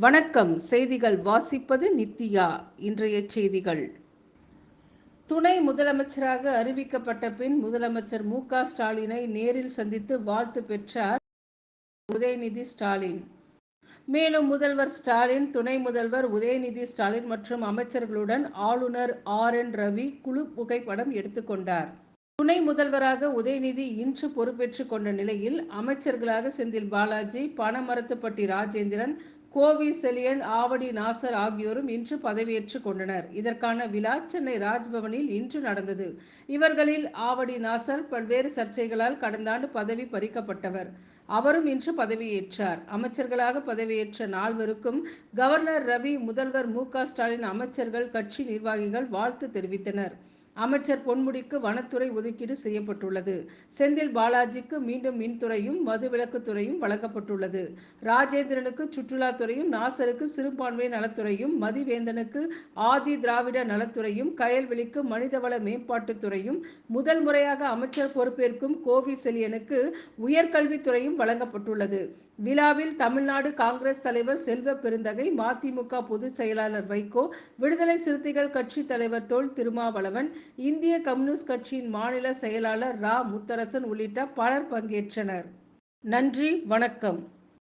வணக்கம். செய்திகள் வாசிப்பது நித்யா. இன்றைய செய்திகள். துணை முதலமைச்சராக அறிவிக்கப்பட்ட பின் முதலமைச்சர் மு க ஸ்டாலினை நேரில் சந்தித்து வாழ்த்து பெற்றார் உதயநிதி ஸ்டாலின். மேலும் முதல்வர் ஸ்டாலின் துணை முதல்வர் உதயநிதி ஸ்டாலின் மற்றும் அமைச்சர்களுடன் ஆளுநர் ஆர். என். ரவி குழு புகைப்படம் எடுத்துக்கொண்டார் துணை முதல்வராக உதயநிதி இன்று பொறுப்பேற்றுக் கொண்ட நிலையில் அமைச்சர்களாக செந்தில் பாலாஜி பனமரத்துப்பட்டி ராஜேந்திரன் கோவி செலியன் ஆவடி நாசர் ஆகியோரும் இன்று பதவியேற்றுக் கொண்டனர். இதற்கான விழா சென்னை ராஜ்பவனில் இன்று நடந்தது. இவர்களில் ஆவடி நாசர் பல்வேறு சர்ச்சைகளால் கடந்த ஆண்டு பதவி பறிக்கப்பட்டவர். அவரும் இன்று பதவியேற்றார். அமைச்சர்களாக பதவியேற்ற நால்வருக்கும் கவர்னர் ரவி முதல்வர் மு ஸ்டாலின் அமைச்சர்கள் கட்சி நிர்வாகிகள் வாழ்த்து தெரிவித்தனர். அமைச்சர் பொன்முடிக்கு வனத்துறை ஒதுக்கீடு செய்யப்பட்டுள்ளது. செந்தில் பாலாஜிக்கு மீண்டும் மின்துறையும் மதுவிலக்குத்துறையும் வழங்கப்பட்டுள்ளது. ராஜேந்திரனுக்கு சுற்றுலாத்துறையும் நாசருக்கு சிறுபான்மை நலத்துறையும் மதிவேந்தனுக்கு ஆதி திராவிட நலத்துறையும் கயல்வெளிக்கு மனிதவள மேம்பாட்டுத்துறையும் முதல் முறையாக அமைச்சர் பொறுப்பேற்கும் கோவி செலியனுக்கு உயர்கல்வித்துறையும் வழங்கப்பட்டுள்ளது. விழாவில் தமிழ்நாடு காங்கிரஸ் தலைவர் செல்வ பெருந்தகை மதிமுக பொதுச் செயலாளர் வைகோ விடுதலை சிறுத்தைகள் கட்சி தலைவர் தோல் திருமாவளவன் இந்திய கம்யூனிஸ்ட் கட்சியின் மாநில செயலாளர் ரா முத்தரசன் உள்ளிட்ட பலர் பங்கேற்றனர். நன்றி வணக்கம்.